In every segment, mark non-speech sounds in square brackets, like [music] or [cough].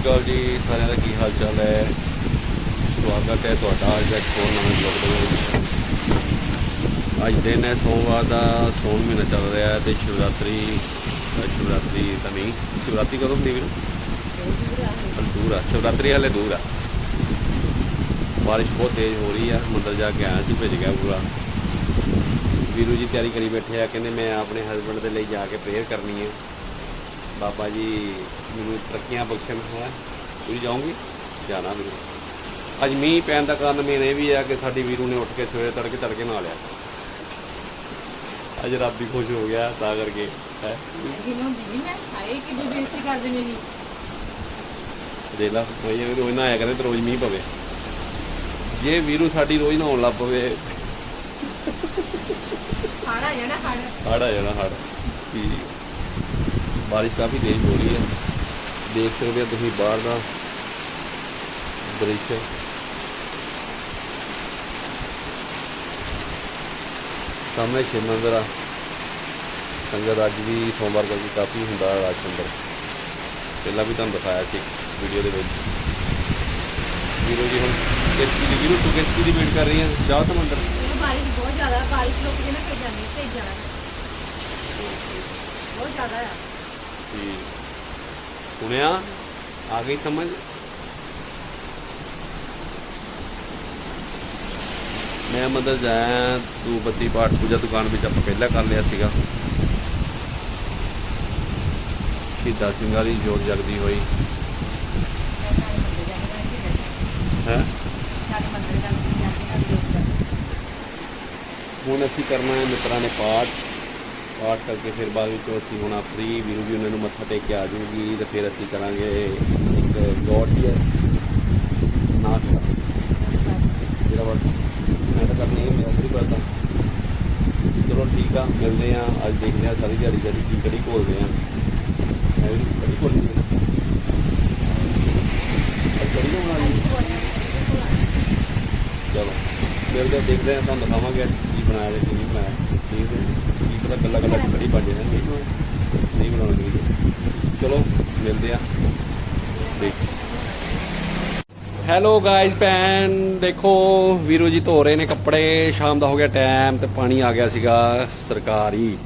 ਸ਼੍ਰੀ ਅਕਾਲ ਜੀ, ਸਾਰਿਆਂ ਦਾ ਕੀ ਹਾਲ ਚਾਲ ਹੈ? ਸਵਾਗਤ ਹੈ ਤੁਹਾਡਾ ਅੱਜ ਇੱਕ ਹੋਰ ਨਵੇਂ ਵਲੌਗ ਦੇ ਵਿੱਚ। ਅੱਜ ਦਿਨ ਹੈ, ਸੋਮਵਾਰ ਦਾ ਸੋਮ ਮਹੀਨਾ ਚੱਲ ਰਿਹਾ ਹੈ ਤੇ ਸ਼ਿਵਰਾਤਰੀ ਸ਼ਿਵਰਾਤਰੀ ਤਾਂ ਨਹੀਂ, ਸ਼ਿਵਰਾਤਰੀ ਕਦੋਂ ਹੁੰਦੀ ਵੀਰ? ਦੂਰ ਆ, ਸ਼ਿਵਰਾਤਰੀ ਹਲੇ ਦੂਰ ਆ। ਬਾਰਿਸ਼ ਬਹੁਤ ਤੇਜ਼ ਹੋ ਰਹੀ ਆ, ਮੰਦਰ ਜਾ ਕੇ ਆਇਆ ਸੀ, ਭਿੱਜ ਗਿਆ ਪੂਰਾ। ਵੀਰੂ ਜੀ ਤਿਆਰੀ ਕਰੀ ਬੈਠੇ ਆ, ਕਹਿੰਦੇ ਮੈਂ ਆਪਣੇ ਹਸਬੰਡ ਦੇ ਲਈ ਜਾ ਕੇ ਪ੍ਰੇਅਰ ਕਰਨੀ ਹੈ। ਬਾਬਾ ਜੀ ਮੈਨੂੰ ਤਰੱਕੀਆਂ ਬਖਸ਼ਣ ਹੈ ਤੁਸੀਂ ਜਾਓਗੇ? ਜਾਣਾ ਵੀਰੂ ਅੱਜ ਮੀਂਹ ਪੈਣ ਦਾ ਕਾਰਨ ਮੇਨ ਇਹ ਵੀ ਹੈ ਕਿ ਸਾਡੀ ਵੀਰੂ ਨੇ ਉੱਠ ਕੇ ਸਵੇਰੇ ਤੜਕੇ ਤੜਕੇ ਨਹਾ ਲਿਆ। ਅੱਜ ਰੱਬ ਵੀ ਖੁਸ਼ ਹੋ ਗਿਆ ਤਾਂ ਕਰਕੇ ਹੈ। ਕਿਨੂੰ ਦੀ ਮੈਂ ਹਾਏ ਕਿੰਨੀ ਬੇਇੱਜ਼ਤੀ ਕਰਦੇ ਮੇਰੀ। ਲਾ ਕੋਈ ਇਹ ਰੋਜ਼ ਨਾ ਆਇਆ ਕਰੇ ਤੇ ਰੋਜ਼ ਮੀਂਹ ਪਵੇ। ਜੇ ਵੀਰੂ ਸਾਡੀ ਰੋਜ਼ ਨਹਾਉਣ ਲੱਗ ਪਵੇ। ਖਾਣਾ ਜਾਣਾ ਹੜ ਆ ਜਾਣਾ ਹੜ ਕਿ ਬਾਰਿਸ਼ ਕਾਫੀ ਤੇਜ਼ ਹੋ ਰਹੀ ਹੈ। ਦੇਖ ਸਕਦੇ ਹੋ ਤੁਸੀਂ ਬਾਹਰ ਦਾ ਦ੍ਰਿਸ਼। ਸਾਹਮਣੇ ਸ਼ਿਵ ਮੰਦਿਰ ਆ। ਸੰਗਤ ਅੱਜ ਵੀ ਸੋਮਵਾਰ ਕਰਕੇ ਕਾਫੀ ਹੁੰਦਾ ਰਸ਼ ਅੰਦਰ ਪਹਿਲਾਂ ਵੀ ਤੁਹਾਨੂੰ ਦਿਖਾਇਆ ਸੀ ਵੀਡੀਓ ਦੇ ਵਿੱਚ। ਵੀਰੋ ਜੀ, ਹੁਣ ਕਿਸ਼ਤੀ ਦੀ ਵੀਰੋ, ਤੂੰ ਕਿਸ ਦੀ ਵੇਟ ਕਰ ਰਹੀ ਹੈ। ਜਾਓ ਤਾਂ ਮੰਦਿਰ ਬਾਰਿਸ਼ ਬਹੁਤ ਜ਼ਿਆਦਾ ਬਾਰਿਸ਼ ਰੁਕ ਜੇ ਨਾ ਫਿਰ ਬਹੁਤ ਜ਼ਿਆਦਾ ਹੈ। ਠੀਕ ਸੁਣਿਆ? ਆ ਗਈ ਸਮਝ? ਮੈਂ ਮੰਦਰ ਜਾਇਆ, ਤੂੰ ਬੱਤੀ ਪਾਠ ਪੂਜਾ ਦੁਕਾਨ ਵਿੱਚ ਆਪਾਂ ਪਹਿਲਾਂ ਕਰ ਲਿਆ ਸੀਗਾ। ਸ਼ਹੀਦਾਂ ਸਿੰਘਾਂ ਦੀ ਜੋਤ ਜਗਦੀ ਹੋਈ। ਹੈ? ਹੁਣ ਅਸੀਂ ਕਰਨਾ ਹੈ ਮਿੱਤਰਾਂ ਨੇ ਪਾਠ। ਪਾਠ ਕਰਕੇ ਫਿਰ ਬਾਅਦ ਵਿੱਚ ਅਸੀਂ ਹੁਣ ਆਪਣੀ ਵੀਰੂ ਜੀ ਉਹਨਾਂ ਨੂੰ ਮੱਥਾ ਟੇਕ ਕੇ ਆ ਜੂਗੀ ਤੇ ਫਿਰ ਅਸੀਂ ਕਰਾਂਗੇ ਇੱਕ ਗੋਡੀਅਸ ਨਾਟਕ ਜਿਹੜਾ ਵਰਡ ਮੈਂ ਤਾਂ ਕਰਨੀ ਮੈਂ ਮੇਰਾ ਨਹੀਂ ਪਤਾ ਚਲੋ ਠੀਕ ਆ, ਮਿਲਦੇ ਆ, ਅੱਜ ਦੇਖਦੇ ਆ ਸਾਰੀ ਦਿਹਾੜੀ ਜਿਹੜੀ ਕੀ ਕੜੀ ਘੋਲਦੇ ਆ। ਮੈਂ ਵੀ ਕੜੀ ਘੋਲਦੀ ਆ। ਕੜੀ ਨਾ ਬਣਾ ਲਈ? ਚਲੋ, ਮਿਲਦੇ ਦੇਖਦੇ ਆ, ਤੁਹਾਨੂੰ ਦਿਖਾਵਾਂਗੇ ਅੱਜ ਕੀ ਬਣਾਇਆ ਤੇ ਕੀ ਨਹੀਂ ਬਣਾਇਆ। ਠੀਕ ਹੈ। ਕੀ ਪਤਾ ਗੱਲਾਂ ਗੱਲਾਂ ਬਣ ਜਾਣਾ ਨਹੀਂ ਬਣਾਉਣੀ ਨਹੀਂ। ਚਲੋ, ਮਿਲਦੇ ਆ। ਹੈਲੋ ਗਾਇਜ਼ ਭੈਣ, ਦੇਖੋ, ਵੀਰੂ ਜੀ ਧੋ ਰਹੇ ਨੇ ਕੱਪੜੇ। ਸ਼ਾਮ ਦਾ ਹੋ ਗਿਆ ਟਾਈਮ ਤੇ ਪਾਣੀ ਆ ਗਿਆ ਸੀਗਾ ਸਰਕਾਰੀ।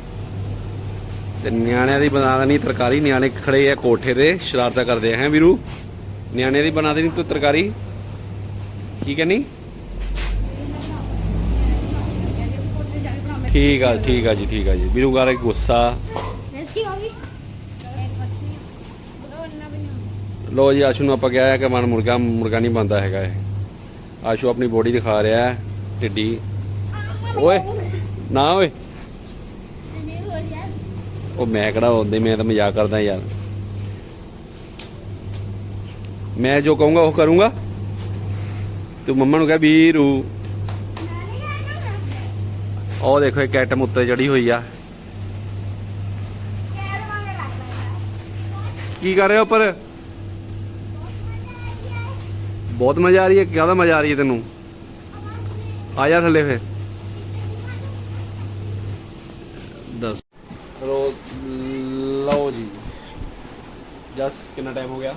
ਤੇ ਨਿਆਣਿਆਂ ਦੀ ਬਣਾ ਦੇਣੀ ਤਰਕਾਰੀ। ਨਿਆਣੇ ਖੜੇ ਆ ਕੋਠੇ ਤੇ, ਸ਼ਰਾਰਤਾਂ ਕਰਦੇ ਆ, ਹੈ ਵੀਰੂ? ਨਿਆਣਿਆਂ ਦੀ ਬਣਾ ਦੇਣੀ ਤੂੰ ਤਰਕਾਰੀ? ਕੀ ਕਹਿੰਨੀ ਠੀਕ ਆ ਠੀਕ ਆ ਜੀ ਠੀਕ ਆ ਜੀ। ਵੀਰੂ ਗਾਰੇ ਗੁੱਸਾ। ਲੋ ਜੀ ਆਸ਼ੂ ਨੂੰ ਆਪਾਂ ਕਿਹਾ ਹੈ ਕਿ ਮਨ ਮੁਰਗਾ ਮੁਰਗਾ ਨਹੀਂ ਬੰਦਾ ਹੈਗਾ ਇਹ। ਆਸ਼ੂ ਆਪਣੀ ਬੋਡੀ ਦਿਖਾ ਰਿਹਾ ਹੈ ਢਿੱਡੀ। ਓਏ ਨਾ ਓਏ। ਉਹ ਮੈਂ ਕਿਹੜਾ ਹੁੰਦੇ ਮੈਂ ਤਾਂ ਮਜ਼ਾਕ ਕਰਦਾ ਯਾਰ। ਮੈਂ ਜੋ ਕਹੂੰਗਾ ਉਹ ਕਰੂੰਗਾ। ਤੂੰ ਮੰਮਾ ਨੂੰ ਕਹਿ ਵੀਰੂ। ਉਹ ਦੇਖੋ ਇੱਕ ਐਟਮ ਉੱਤੇ ਚੜੀ ਹੋਈ ਆ। ਕੀ ਕਰ ਰਹੇ ਹੋ ਉੱਪਰ? ਬਹੁਤ ਮਜ਼ਾ ਆ ਰਹੀ ਹੈ ਕਿਆਦਾ ਮਜ਼ਾ ਆ ਰਹੀ ਹੈ ਤੈਨੂੰ। ਆ ਜਾ ਥੱਲੇ ਫੇਰ। ਦੱਸ। ਚਲੋ ਲਓ ਜੀ। ਜਸ ਕਿੰਨਾ ਟਾਈਮ ਹੋ ਗਿਆ?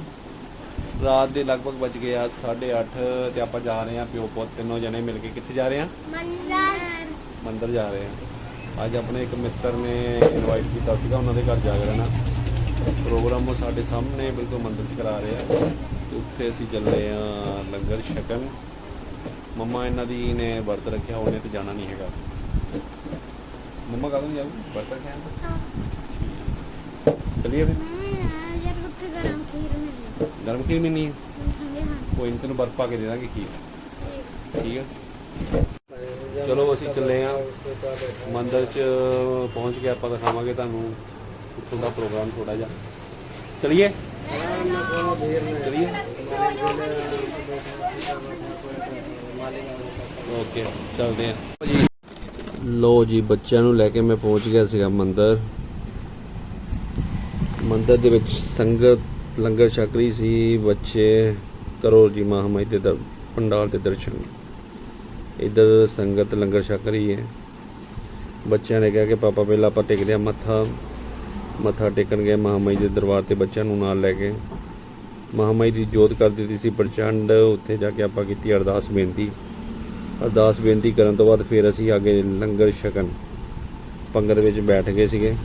ਰਾਤ ਦੇ ਲਗਭਗ ਵੱਜ ਗਏ ਆ 8:30 ਤੇ ਆਪਾਂ ਜਾ ਰਹੇ ਆ ਪਿਓ ਪੁੱਤ ਤਿੰਨੋਂ ਜਣੇ ਮਿਲ ਕੇ ਕਿੱਥੇ ਜਾ ਰਹੇ ਆ ਮੰਦਰ। ਮੰਦਰ ਜਾ ਰਹੇ ਆ ਅੱਜ ਆਪਣੇ ਇੱਕ ਮਿੱਤਰ ਨੇ ਇਨਵਾਈਟ ਕੀਤਾ ਸੀਗਾ ਉਹਨਾਂ ਦੇ ਘਰ ਜਾ ਕੇ ਰਹਿਣਾ। ਪ੍ਰੋਗਰਾਮ ਉਹ ਸਾਡੇ ਸਾਹਮਣੇ ਬਿਲਕੁਲ ਮੰਦਰ 'ਚ ਕਰਾ ਰਹੇ ਆ। ਉੱਥੇ ਅਸੀਂ ਚੱਲੇ ਆ ਲੰਗਰ ਛਕਣ। ਮੰਮਾ ਇਹਨਾਂ ਦੀ ਨੇ ਵਰਤ ਰੱਖਿਆ ਉਹਨੇ ਤੇ ਜਾਣਾ ਨਹੀਂ ਹੈਗਾ। ਮੰਮਾ ਕਦੋਂ ਜਾਊ? ਵਰਤ ਰੱਖਿਆ ਹੈ? ਚਲਿਏ ਫਿਰ। ਯਾਰ ਉੱਥੇ ਗਰਮ ਖੀਰ ਮਿਲੀ ਗਰਮ ਖੀਰ ਮਿਲਣੀ ਹੈ? ਹਾਂ ਕੋਈ ਨਹੀਂ ਤੈਨੂੰ ਬਰਫ ਪਾ ਕੇ ਦੇ ਦਾਂਗੇ ਖੀਰ। ਠੀਕ। ਹੈ ਚਲੋ ਅਸੀਂ ਚੱਲੇ ਆ। ਮੰਦਰ 'ਚ ਪਹੁੰਚ ਕੇ ਆਪਾਂ ਦਿਖਾਵਾਂਗੇ ਤੁਹਾਨੂੰ ਉੱਥੋਂ ਦਾ ਪ੍ਰੋਗਰਾਮ ਥੋੜਾ ਜਿਹਾ। ਚਲਿਏ? ਚਲਿਏ? ਓਕੇ, ਚੱਲਦੇ ਆ। ਜੀ ਲੋ ਜੀ, ਬੱਚਿਆਂ ਨੂੰ ਲੈ ਕੇ ਮੈਂ ਪਹੁੰਚ ਗਿਆ ਸੀਗਾ ਮੰਦਰ। ਮੰਦਰ ਦੇ ਵਿੱਚ ਸੰਗਤ, ਲੰਗਰ ਛਕ ਰਹੀ ਸੀ। ਬੱਚੇ, ਕਰੋ ਜੀ ਮਹਾਮਾਈ ਦੇ ਦਰ, ਪੰਡਾਲ ਦੇ ਦਰਸ਼ਨ। ਇੱਧਰ ਸੰਗਤ ਲੰਗਰ ਛਕ ਰਹੀ ਹੈ। ਬੱਚਿਆਂ ਨੇ ਕਿਹਾ ਕਿ ਪਾਪਾ ਪਹਿਲਾਂ ਆਪਾਂ ਟੇਕਦੇ ਆ ਮੱਥਾ ਮੱਥਾ ਟੇਕਣ ਗਏ ਮਹਾਮਾਈ ਦੇ ਦਰਬਾਰ ਤੇ ਬੱਚਿਆਂ ਨੂੰ ਨਾਲ ਲੈ ਕੇ ਮਹਾਮਾਈ ਦੀ ਜੋਤ ਕਰ ਦਿੱਤੀ ਸੀ ਪ੍ਰਚੰਡ, ਉੱਥੇ ਜਾ ਕੇ ਆਪਾਂ ਕੀਤੀ ਅਰਦਾਸ ਬੇਨਤੀ। ਅਰਦਾਸ ਬੇਨਤੀ ਕਰਨ ਤੋਂ ਬਾਅਦ ਫਿਰ ਅਸੀਂ ਅੱਗੇ ਲੰਗਰ ਛਕਣ, ਪੰਗਤ ਵਿੱਚ ਬੈਠ ਗਏ ਸੀਗੇ।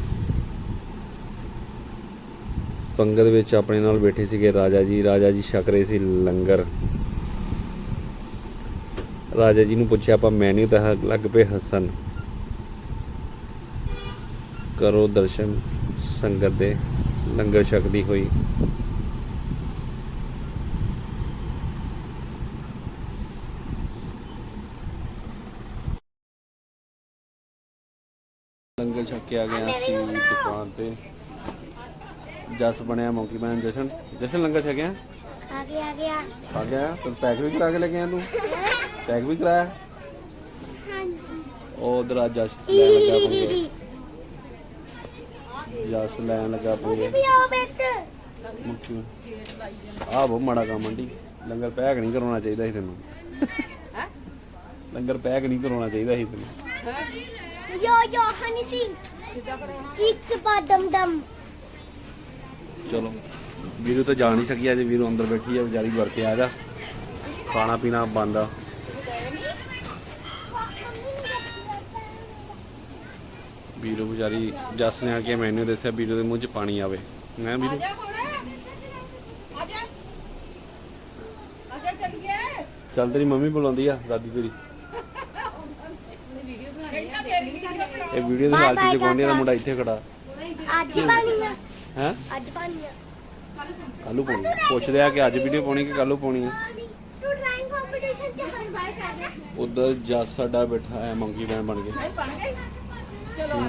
ਪੰਗਤ ਵਿੱਚ ਆਪਣੇ ਨਾਲ ਬੈਠੇ ਸੀਗੇ ਰਾਜਾ ਜੀ ਰਾਜਾ ਜੀ ਛਕ ਰਹੇ ਸੀ ਲੰਗਰ। ਰਾਜਾ ਜੀ ਨੂੰ ਪੁੱਛਿਆ, ਆਪਾਂ ਮੈਨੂ ਤਾਂ ਲੱਗ ਪਏ ਹੱਸਣ। ਕਰੋ ਦਰਸ਼ਨ, ਸੰਗਤ ਦੇ ਲੰਗਰ ਛਕਦੀ ਹੋਈ। ਲੰਗਰ ਛਕ ਕੇ ਆ ਗਏ ਹਾਂ ਅਸੀਂ ਦੁਕਾਨ ਤੇ। ਜਸ ਬਣਿਆ ਮੌਂਕੀ ਮੈਨ ਜਸ਼ਨ। ਜਸ਼ਨ ਲੰਗਰ ਛਕਿਆ? ਆ ਗਿਆ ਆ ਗਿਆ। ਆ ਗਿਆ? ਤੂੰ ਪੈਕ ਵੀ ਕਰਾ ਕੇ ਲੈ ਕੇ ਆਇਆ ਤੂੰ? ਪੈਕ ਵੀ ਕਰਾਇਆ? ਹਾਂਜੀ। ਉਹ ਉਧਰ [laughs] ਜਸ ਲੈਣ ਲੱਗਾ ਪੰਗੇ ਜਸ ਲੈਣ ਲੱਗਾ ਪੰਗੇ ਵੀ ਆਓ ਵਿੱਚ। ਮੁੱਕੀ ਆ ਬਹੁਤ ਮਾੜਾ ਕੰਮ ਆਂਟੀ। ਲੰਗਰ ਪੈਕ ਨਹੀਂ ਕਰਾਉਣਾ ਚਾਹੀਦਾ ਸੀ ਤੈਨੂੰ। ਹੈ? ਲੰਗਰ ਪੈਕ ਨਹੀਂ ਕਰਾਉਣਾ ਚਾਹੀਦਾ ਸੀ ਤੈਨੂੰ। ਯੋ ਯੋ ਹਨੀ ਸਿੰਘ ਕਿੱਦਾਂ ਕਰਾਉਣਾ ਕਿੱਕ ਬਾਦਮ ਦਮ ਚਲੋ। ਵੀਰੂ ਤਾਂ ਜਾ ਨਹੀਂ ਸਕੀ ਅੱਜ ਵੀਰੂ ਅੰਦਰ ਬੈਠੀ ਆ ਵਿਚਾਰੀ ਵਰ ਕੇ ਆ ਜਾ। ਖਾਣਾ ਪੀਣਾ ਬੰਦ ਆ। ਵੀਰੂ ਵਿਚਾਰੀ ਜਸ ਨੇ ਆ ਕੇ ਮੈਨੂੰ ਦੱਸਿਆ ਵੀਰੂ ਦੇ ਮੂੰਹ 'ਚ ਪਾਣੀ ਆਵੇ। ਮੈਂ ਵੀਰੂ ਚੱਲ ਗਿਆ ਚੱਲ ਤੇਰੀ ਮੰਮੀ ਬੁਲਾਉਂਦੀ ਆ ਦਾਦੀ ਤੇਰੀ। ਇਹ ਵੀਡੀਓ ਦੇ ਨਾਲ ਤੇ ਜਗਾਉਂਦੀ ਦਾ ਮੁੰਡਾ ਇੱਥੇ ਖੜਾ। ਅੱਜ ਪਾਣੀ ਆ। ਹੈ? ਅੱਜ ਪਾਣੀ ਆ। ਕੱਲੂ ਪਾਉਣੀ ਆ। ਪੁੱਛਦੇ ਆ ਕਿ ਅੱਜ ਵੀਡੀਓ ਪਾਉਣੀ ਕਿ ਕੱਲੂ ਪਾਉਣੀ ਆ। ਤੂੰ ਡਰਾਇੰਗ ਕੰਪੀਟੀਸ਼ਨ ਚ ਹਰ ਬਾਈ ਕਰ ਜਾ ਉਧਰ ਜਸ ਸਾਡਾ ਬੈਠਾ ਹੈ ਬੈਨ ਬਣ ਕੇ। ਬਣ ਗਏ? ਚਲੋ ਆ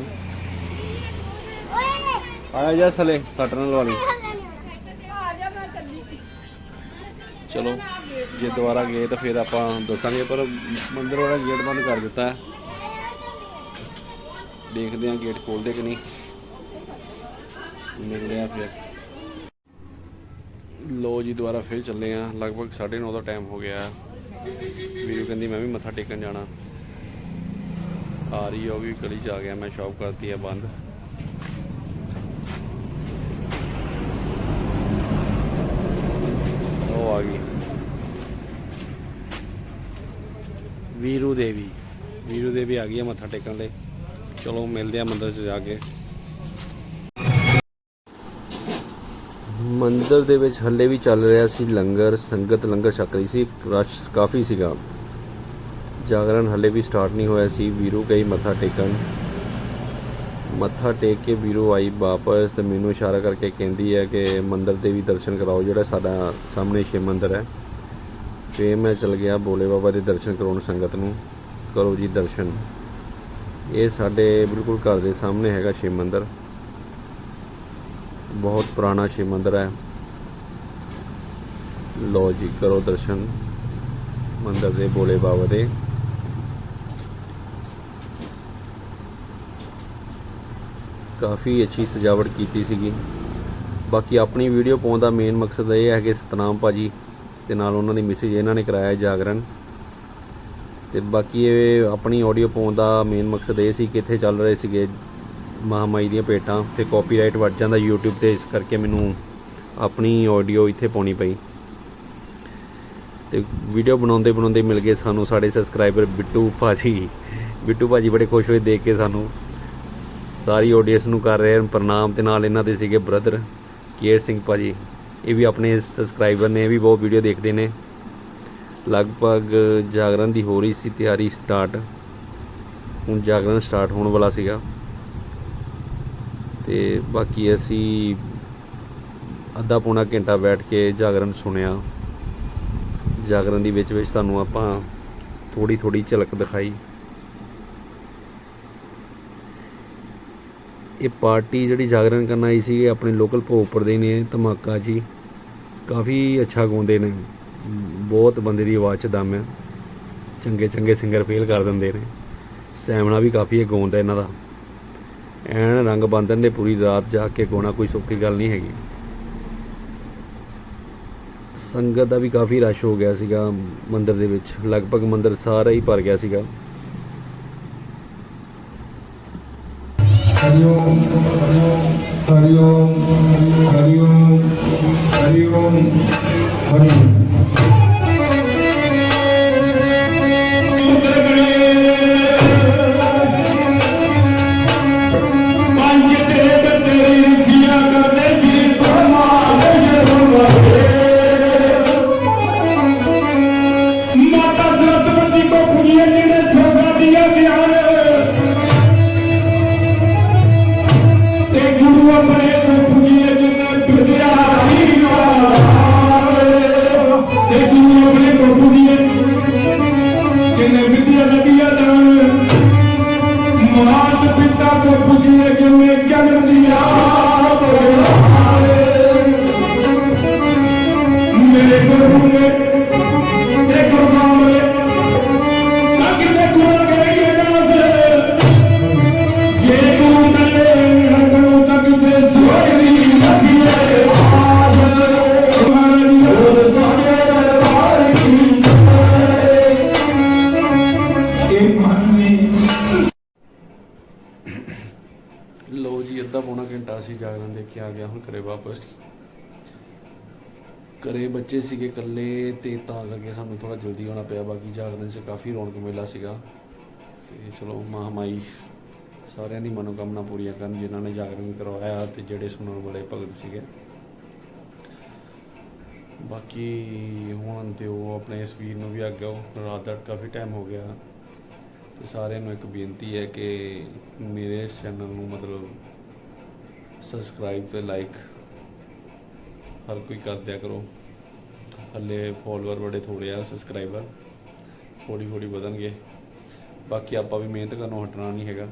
ਓਏ। ਆਇਆ ਜਾ ਸਲੇ ਸੱਟ ਨਾਲ ਲਵਾ ਲਈ। ਹੱਲਾ ਆ ਜਾ ਮੈਂ ਚੱਲੀ। ਚਲੋ ਜੇ ਦੁਬਾਰਾ ਗਏ ਤਾਂ ਫਿਰ ਆਪਾਂ ਦੱਸਾਂਗੇ ਪਰ ਮੰਦਿਰ ਵਾਲਾ ਗੇਟ ਬੰਦ ਕਰ ਦਿੱਤਾ ਹੈ। ਦੇਖਦੇ ਹਾਂ ਗੇਟ ਖੋਲਦੇ ਕਿ ਨਹੀਂ। ਮਿਲਦੇ ਆ ਫਿਰ। ਲੋ ਜੀ ਦੁਬਾਰਾ ਫਿਰ ਚੱਲੇ ਆ। ਲਗਭਗ 9:30 ਦਾ ਟਾਈਮ ਹੋ ਗਿਆ। ਵੀਰੂ ਕਹਿੰਦੀ ਮੈਂ ਵੀ ਮੱਥਾ ਟੇਕਣ ਜਾਣਾ। ਆ ਰਹੀ ਆ, ਉਹ ਵੀ ਗਲੀ ਚ ਆ ਗਿਆ। ਮੈਂ ਸ਼ਾਪ ਕਰਤੀ ਹੈ ਬੰਦ। ਉਹ ਆ ਗਈ। ਵੀਰੂ ਦੇਵੀ। ਵੀਰੂ ਦੇਵੀ ਆ ਗਈ ਆ ਮੱਥਾ ਟੇਕਣ ਲਈ। ਚਲੋ ਮਿਲਦੇ ਆ ਮੰਦਰ 'ਚ ਜਾ ਕੇ। ਮੰਦਿਰ ਦੇ ਵਿੱਚ ਹੱਲੇ ਵੀ ਚੱਲ ਰਿਹਾ ਸੀ ਲੰਗਰ, ਸੰਗਤ ਲੰਗਰ ਛਕ ਰਹੀ ਸੀ, ਰਸ਼ ਕਾਫੀ ਸੀਗਾ। ਜਾਗਰਣ ਹੱਲੇ ਵੀ ਸਟਾਰਟ ਨਹੀਂ ਹੋਇਆ ਸੀ। ਵੀਰੂ ਗਈ ਮੱਥਾ ਟੇਕਣ। ਮੱਥਾ ਟੇਕ ਕੇ ਵੀਰੂ ਆਈ ਵਾਪਸ ਤੇ ਮੈਨੂੰ ਇਸ਼ਾਰਾ ਕਰਕੇ ਕਹਿੰਦੀ ਹੈ ਕਿ ਮੰਦਿਰ ਦੇ ਵੀ ਦਰਸ਼ਨ ਕਰਾਓ, ਜਿਹੜਾ ਸਾਡਾ ਸਾਹਮਣੇ ਸ਼ਿਵ ਮੰਦਿਰ ਹੈ। ਫੇਰ ਮੈਂ ਚਲ ਗਿਆ ਬੋਲੇ ਬਾਬਾ ਦੇ ਦਰਸ਼ਨ ਕਰਾਉਣ ਸੰਗਤ ਨੂੰ। ਕਰੋ ਜੀ ਦਰਸ਼ਨ। ਇਹ ਸਾਡੇ ਬਿਲਕੁਲ ਘਰ ਦੇ ਸਾਹਮਣੇ ਹੈਗਾ ਸ਼ਿਵ ਮੰਦਿਰ। ਬਹੁਤ ਪੁਰਾਣਾ ਸ਼ਿਵ ਮੰਦਿਰ ਹੈ। ਲੋ ਜੀ, ਕਰੋ ਦਰਸ਼ਨ। ਮੰਦਿਰ ਦੇ ਬੋਲੇ ਬਾਬਾ ਦੇ। ਕਾਫੀ ਅੱਛੀ ਸਜਾਵਟ ਕੀਤੀ ਸੀਗੀ। ਬਾਕੀ ਆਪਣੀ ਵੀਡੀਓ ਪਾਉਣ ਦਾ ਮੇਨ ਮਕਸਦ ਇਹ ਹੈ ਕਿ ਸਤਨਾਮ ਭਾਜੀ ਤੇ ਨਾਲ ਉਹਨਾਂ ਦੀ ਮੈਸੇਜ ਇਹਨਾਂ ਨੇ ਕਰਾਇਆ ਜਾਗਰਣ। ਤੇ ਬਾਕੀ ਇਹ ਆਪਣੀ ਆਡੀਓ ਪਾਉਣ ਦਾ ਮੇਨ ਮਕਸਦ ਇਹ ਸੀ ਕਿ ਇੱਥੇ ਚੱਲ ਰਹੇ ਸੀਗੇ ਮਹਾਮਾਈ ਦੀਆਂ ਭੇਟਾਂ ਤੇ ਕਾਪੀਰਾਈਟ ਵੱਜ ਜਾਂਦਾ YouTube ਤੇ, ਇਸ ਕਰਕੇ ਮੈਨੂੰ ਆਪਣੀ ਆਡੀਓ ਇੱਥੇ ਪਾਉਣੀ ਪਈ। ਤੇ ਵੀਡੀਓ ਬਣਾਉਂਦੇ ਬਣਾਉਂਦੇ ਮਿਲ ਗਏ ਸਾਨੂੰ ਸਾਡੇ ਸਬਸਕ੍ਰਾਈਬਰ ਬਿੱਟੂ ਭਾਜੀ। ਬਿੱਟੂ ਭਾਜੀ ਬੜੇ ਖੁਸ਼ ਹੋਏ ਦੇਖ ਕੇ ਸਾਨੂੰ। ਸਾਰੀ ਆਡੀਅנס ਨੂੰ ਕਰ ਰਹੇ ਹਨ ਪ੍ਰਣਾਮ ਤੇ ਨਾਲ ਇਹਨਾਂ ਦੇ ਸੀਗੇ ਬ੍ਰਦਰ ਕੇਰ ਸਿੰਘ ਭਾਜੀ। ਇਹ ਵੀ ਆਪਣੇ ਸਬਸਕ੍ਰਾਈਬਰ ਨੇ, ਇਹ ਵੀ ਬਹੁਤ ਵੀਡੀਓ ਦੇਖਦੇ ਨੇ। ਲਗਭਗ ਜਾਗਰਣ ਦੀ ਹੋ ਰਹੀ ਸੀ ਤਿਆਰੀ ਸਟਾਰਟ ਹੁਣ ਜਾਗਰਣ ਸਟਾਰਟ ਹੋਣ ਵਾਲਾ ਸੀਗਾ। ਤੇ ਬਾਕੀ ਅਸੀਂ ਅੱਧਾ ਪੌਣਾ ਘੰਟਾ ਬੈਠ ਕੇ ਜਾਗਰਣ ਸੁਣਿਆ। ਜਾਗਰਣ ਦੀ ਵਿੱਚ ਵਿੱਚ ਤੁਹਾਨੂੰ ਆਪਾਂ ਥੋੜੀ ਥੋੜੀ ਝਲਕ ਦਿਖਾਈ। ਇਹ ਪਾਰਟੀ ਜਿਹੜੀ ਜਾਗਰਣ ਕਰਨ ਆਈ ਸੀ ਆਪਣੇ ਲੋਕਲ ਭੋਗਪੁਰ ਦੇ ਨੇ ਧਮਾਕਾ ਜੀ। ਕਾਫੀ ਅੱਛਾ ਗਾਉਂਦੇ ਨੇ। ਬਹੁਤ ਬੰਦੇ ਦੀ ਆਵਾਜ਼ 'ਚ ਦਮ ਹੈ ਚੰਗੇ ਚੰਗੇ ਸਿੰਗਰ ਫੇਲ ਕਰ ਦਿੰਦੇ ਨੇ। ਸਟੈਮਨਾ ਵੀ ਕਾਫੀ ਹੈ ਗਾਉਣ ਦਾ ਇਹਨਾਂ ਦਾ। ਐਨ ਰੰਗ ਬੰਦਨ ਨੇ ਪੂਰੀ ਰਾਤ ਜਾ ਕੇ ਗਾਉਣਾ ਕੋਈ ਸੌਖੀ ਗੱਲ ਨਹੀਂ ਹੈਗੀ। ਸੰਗਤ ਦਾ ਵੀ ਕਾਫੀ ਰਸ਼ ਹੋ ਗਿਆ ਸੀਗਾ ਮੰਦਿਰ ਦੇ ਵਿੱਚ। ਲਗਭਗ ਮੰਦਿਰ ਸਾਰਾ ਹੀ ਭਰ ਗਿਆ ਸੀਗਾ। ਹਰੀਓਮ ਹਰੀਓਮ ਹਰੀਓਮ ਹਰੀਓਮ ਹਰੀਓਮ ਮਾਤ ਪਿਤਾ ਕੋ ਪੁਜੀਏ ਜਿਵੇਂ ਜਨਮ ਦੀ ਆਪ ਮੇਰੇ ਗੁਰੂ ਨੇ ਕੇ ਆ ਗਿਆ ਹੁਣ ਘਰੇ ਵਾਪਸ। ਘਰੇ ਬੱਚੇ ਸੀਗੇ ਇਕੱਲੇ ਤੇ ਤਾਂ ਕਰਕੇ ਸਾਨੂੰ ਥੋੜਾ ਜਲਦੀ ਆਉਣਾ ਪਿਆ, ਬਾਕੀ ਜਾਗਰਣ 'ਚ ਕਾਫੀ ਰੌਣਕ ਮੇਲਾ ਸੀਗਾ। ਤੇ ਚਲੋ ਮਹਾਮਾਈ ਸਾਰਿਆਂ ਦੀ ਮਨੋਕਾਮਨਾ ਪੂਰੀਆਂ ਕਰਨ, ਜਿਨ੍ਹਾਂ ਨੇ ਜਾਗਰਣ ਕਰਵਾਇਆ ਤੇ ਜਿਹੜੇ ਸੁਣਨ ਵਾਲੇ ਭਗਤ ਸੀਗੇ। ਬਾਕੀ ਹੁਣ ਤੇ ਉਹ ਆਪਣੇ ਇਸ ਵੀਰ ਨੂੰ ਵੀ ਆਗਿਓ ਰਾਤ ਦਾ ਕਾਫੀ ਟਾਈਮ ਹੋ ਗਿਆ। ਤੇ ਸਾਰਿਆਂ ਨੂੰ ਇੱਕ ਬੇਨਤੀ ਹੈ ਕਿ ਮੇਰੇ ਇਸ ਚੈਨਲ ਨੂੰ ਮਤਲਬ ਸਬਸਕ੍ਰਾਈਬ ਤੇ ਲਾਈਕ ਹਰ ਕੋਈ ਕਰ ਦਿਆ ਕਰੋ। ਹੱਲੇ ਫੋਲੋਅਰ ਬੜੇ ਥੋੜੇ ਆ ਸਬਸਕ੍ਰਾਈਬਰ ਹੌਲੀ ਹੌਲੀ ਵਧਣਗੇ। ਬਾਕੀ ਆਪਾਂ ਵੀ ਮਿਹਨਤ ਕਰਨੋਂ ਹਟਣਾ ਨਹੀਂ ਹੈਗਾ।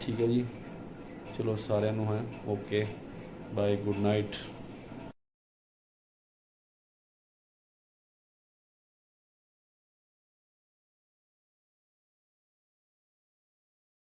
ਠੀਕ ਹੈ ਜੀ। ਚਲੋ ਸਾਰਿਆਂ ਨੂੰ ਹੈ। Okay bye good night